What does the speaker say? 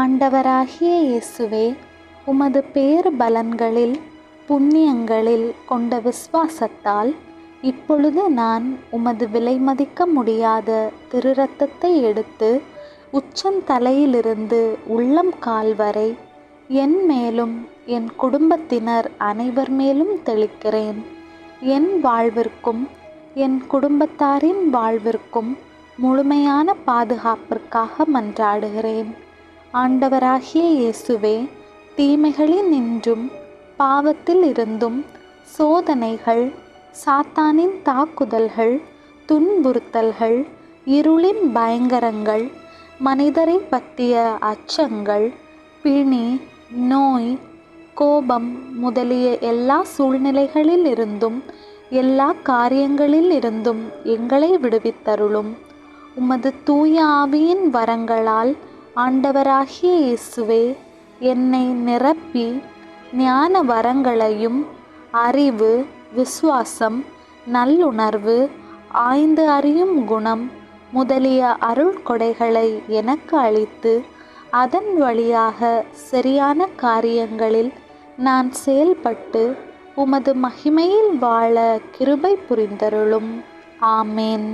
ஆண்டவராகிய இயேசுவே உமது பேறு பலன்களில் புண்ணியங்களில் கொண்ட விசுவாசத்தால் இப்பொழுது நான் உமது விலை மதிக்க முடியாத திருரத்தத்தை எடுத்து உச்சந்தலையிலிருந்து உள்ளம் கால் வரை என் மேலும் என் குடும்பத்தினர் அனைவர் மேலும் தெளிக்கிறேன். என் வாழ்விற்கும் என் குடும்பத்தாரின் வாழ்விற்கும் முழுமையான பாதுகாப்பிற்காக மன்றாடுகிறேன். ஆண்டவராகிய இயேசுவே தீமைகளில் நின்றும் பாவத்தில் இருந்தும் சோதனைகள் சாத்தானின் தாக்குதல்கள் துன்புறுத்தல்கள் இருளின் பயங்கரங்கள் மனிதரை பற்றிய அச்சங்கள் பிணி நோய் கோபம் முதலிய எல்லா சூழ்நிலைகளில் இருந்தும் எல்லா காரியங்களில் இருந்தும் எங்களை விடுவித்தருளும். உமது தூய ஆவியின் வரங்களால் ஆண்டவராகிய இயேசுவே என்னை நிரப்பி ஞான வரங்களையும் அறிவு விசுவாசம் நல்லுணர்வு ஆய்ந்து அறியும் குணம் முதலிய அருள் கொடைகளை எனக்கு அளித்து அதன் வழியாக சரியான காரியங்களில் நான் செயல்பட்டு உமது மகிமையில் வாழ கிருபை புரிந்தருளும். ஆமேன்.